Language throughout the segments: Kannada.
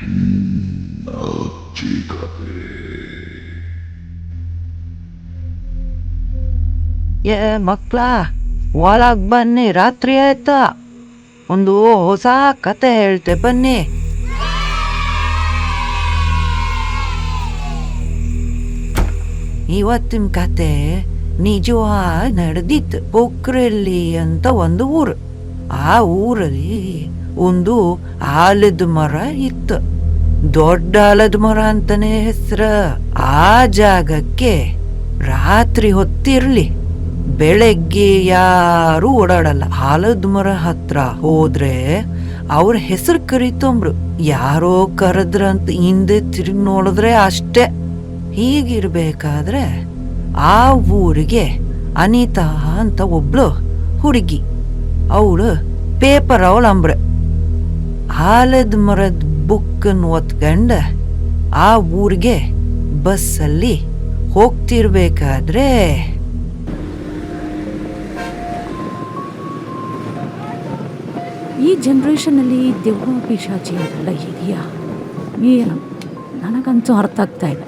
ಏ ಮಕ್ಳ, ಒಳಗ್ ಬನ್ನಿ, ರಾತ್ರಿ ಆಯ್ತಾ? ಒಂದು ಹೊಸ ಕತೆ ಹೇಳ್ತೆ ಬನ್ನಿ. ಇವತ್ತಿನ ಕತೆ ನಿಜವಾಗಿ ನಡೆದಿತ್ತು ಪೊಕ್ರಲ್ಲಿ ಅಂತ ಒಂದು ಊರು. ಆ ಊರಲ್ಲಿ ಒಂದು ಆಲದ ಮರ ಇತ್ತು. ದೊಡ್ಡ ಆಲದ ಮರ ಅಂತಾನೆ ಹೆಸರು. ಆ ಜಾಗಕ್ಕೆ ರಾತ್ರಿ ಹೊತ್ತಿರ್ಲಿ. ಬೆಳಗ್ಗೆ ಯಾರು ಓಡಾಡಲ್ಲ. ಆಲದ ಮರ ಹತ್ರ ಹೋದ್ರೆ ಅವ್ರ ಹೆಸರು ಕರಿತಂಬ್ರು. ಯಾರೋ ಕರೆದ್ರಂತ ಹಿಂದೆ ತಿರುಗಿ ನೋಡಿದ್ರೆ ಅಷ್ಟೇ. ಹೀಗಿರ್ಬೇಕಾದ್ರೆ ಆ ಊರಿಗೆ ಅನಿತಾ ಅಂತ ಒಬ್ಳು ಹುಡುಗಿ. ಅವಳು ಪೇಪರ್ ಅವಳಂಬ್ರೆ. ಆಲದ ಮರದ ಬುಕ್ಕನ್ನು ಒತ್ಕಂಡ ಆ ಊರಿಗೆ ಬಸ್ಸಲ್ಲಿ ಹೋಗ್ತಿರ್ಬೇಕಾದ್ರೆ ಈ ಜನ್ರೇಷನಲ್ಲಿ ದೆವ್ವ ಪಿಶಾಚಿ ಅದೆಲ್ಲ ಇದೆಯಾ? ಏನು? ನನಗಂತೂ ಅರ್ಥ ಆಗ್ತಾ ಇದೆ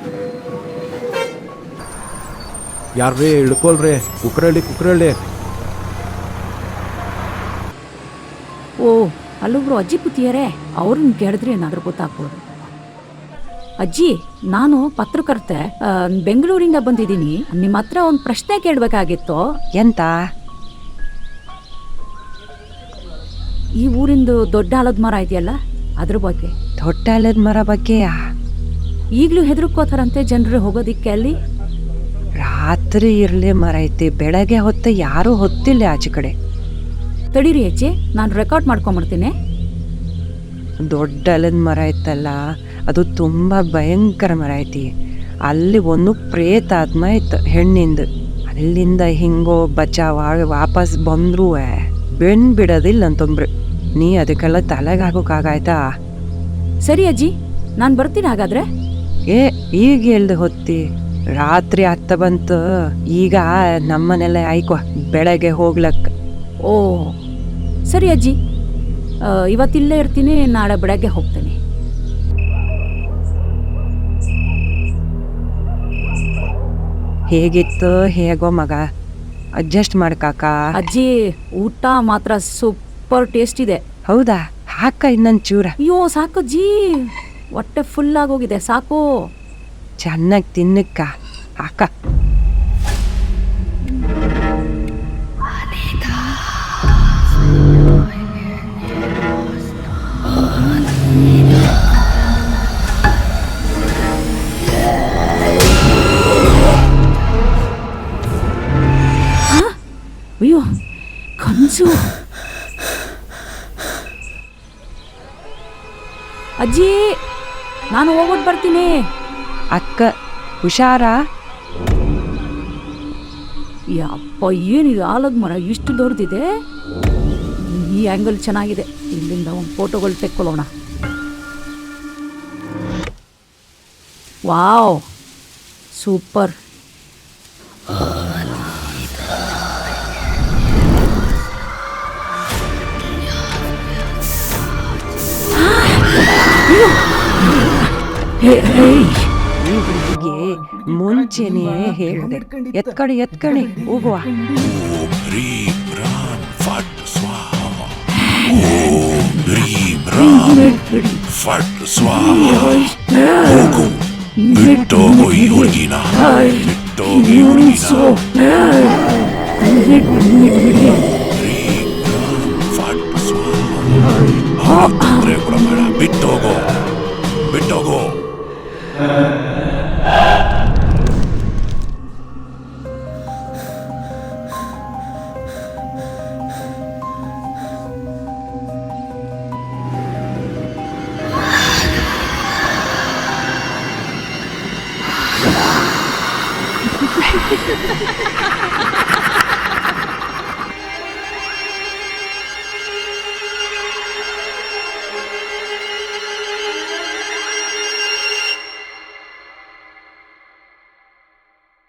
ಯಾರ್ರೀ ಇಳ್ಕೊಳ್ರಿ ಕುಕ್ರಳ್ಳಿ ಕುಕ್ರಳ್ಳಿ. ಓ ಅಲ್ಲೊಬ್ರು ಅಜ್ಜಿ ಪುತಿಯರೇ ಅವ್ರನ್ನ ಕೇಳಿದ್ರೆ ಏನಾದರೂ ಗೊತ್ತಾಗ್ಬೋದು. ಅಜ್ಜಿ ನಾನು ಪತ್ರಕರ್ತೆ ಬೆಂಗಳೂರಿಂದ ಬಂದಿದ್ದೀನಿ. ನಿಮ್ಮ ಹತ್ರ ಒಂದು ಪ್ರಶ್ನೆ ಕೇಳಬೇಕಾಗಿತ್ತು. ಎಂತ? ಈ ಊರಿಂದು ದೊಡ್ಡ ಆಲದ ಮರ ಇದೆಯಲ್ಲ ಅದ್ರ ಬಗ್ಗೆ. ದೊಡ್ಡ ಆಲದ ಮರ ಬಗ್ಗೆಯಾ ಈಗಲೂ ಹೆದರ್ಕೋತಾರಂತೆ ಜನರು ಹೋಗೋದಿಕ್ಕೆ ಅಲ್ಲಿ. ರಾತ್ರಿ ಇರಲಿ ಮರ ಐತಿ ಬೆಳಗ್ಗೆ ಹೊತ್ತು ಯಾರೂ ಹೊತ್ತಿಲ್ಲ ಆಚೆ ಕಡೆ. ತಡೀರಿ ಅಜ್ಜಿ ನಾನು ರೆಕಾರ್ಡ್ ಮಾಡ್ಕೊಂಬರ್ತೀನಿ ದೊಡ್ಡ ಅಲದ ಮರ ಇತ್ತಲ್ಲ ಅದು ತುಂಬ ಭಯಂಕರ ಮರ ಐತಿ. ಅಲ್ಲಿ ಒಂದು ಪ್ರೇತಾತ್ಮ ಇತ್ತು ಹೆಣ್ಣಿಂದ. ಅಲ್ಲಿಂದ ಹಿಂಗೋ ಬಚಾವ ವಾಪಸ್ ಬಂದ್ರು ಬೆಣ್ ಬಿಡೋದಿಲ್ಲ ಅಂತಂದ್ರು. ನೀ ಅದಕ್ಕೆಲ್ಲ ತಲೆಗೆ ಹಾಕೋಕ್ಕಾಗಾಯ್ತಾ ಸರಿ ಅಜ್ಜಿ ನಾನು ಬರ್ತೀನಿ ಹಾಗಾದ್ರೆ. ಏ ಈಗ ಎಲ್ದು ಹೊತ್ತಿ. ರಾತ್ರಿ ಹತ್ತ ಬಂತು ಈಗ ನಮ್ಮನೆಲ್ಲ ಆಯ್ಕೋ ಬೆಳಗ್ಗೆ ಹೋಗ್ಲಕ್ಕ. ಓ ಸರಿ ಅಜ್ಜಿ. ಇವತ್ತಿಲ್ಲೇ ಇರ್ತೀನಿ ನಾಳೆ ಬೆಳಗ್ಗೆ ಹೋಗ್ತೀನಿ. ಹೇಗಿತ್ತು? ಹೇಗೋ ಮಗ? ಅಡ್ಜಸ್ಟ್ ಮಾಡ್ಕಾಕ ಅಜ್ಜಿ ಊಟ ಮಾತ್ರ ಸೂಪರ್ ಟೇಸ್ಟ್ ಇದೆ. ಹೌದಾ? ಹಾಕ ಇನ್ನೊಂದ್ ಚೂರ ಅಯ್ಯೋ ಸಾಕು ಅಜ್ಜಿ. ಹೊಟ್ಟೆ ಫುಲ್ ಆಗೋಗಿದೆ ಸಾಕು. ಚೆನ್ನಾಗಿ ತಿನ್ನಕ್ಕ. ಹಾಕ. ಕನ್ಸು ಅಜ್ಜಿ ನಾನು ಹೋಗ್ಬಿಟ್ಟು ಬರ್ತೀನಿ. ಅಕ್ಕ ಹುಷಾರಾ? ಯಪ್ಪ ಏನಿದೆ ಆಲದ ಮರ? ಇಷ್ಟು ದೊಡ್ಡದಿದೆ ಈ ಆ್ಯಂಗಲ್ ಚೆನ್ನಾಗಿದೆ. ಇಲ್ಲಿಂದ ಒಂದು ಫೋಟೋಗಳು ತೆಕ್ಕೊಳ್ಳೋಣ. Wow super. ಏಯ್ ಯು ಬೃಗೆ ಮುಂಚನೆ ಹೇಳ್ತ ಎತ್ಕಣೆ ಎತ್ಕಣೆ ಹೋಗುವ ಓ ಬ್ರಹ್ಮ ಫಟ್ಸ್ವಾ ಓ ದೇವಿ ಬ್ರಹ್ಮ ಫಟ್ಸ್ವಾ ಹೋಗು ಮಿಟ್ಟೋ ಹೋಯಿ ಹೋಗಿನಾ ಹೈ ಮಿಟ್ಟೋ ಯೂ ನೀಸೋ ಏ ಇಜಿಗ್ ನೀ ಬೃಗೆ ಫಟ್ಸ್ವಾ ಹೈ ಹಾ ಆರೆ ಬಿಟ್ಟೋಗೋ ಬಿಟ್ಟೋಗೋ Ha ha ha ha ha!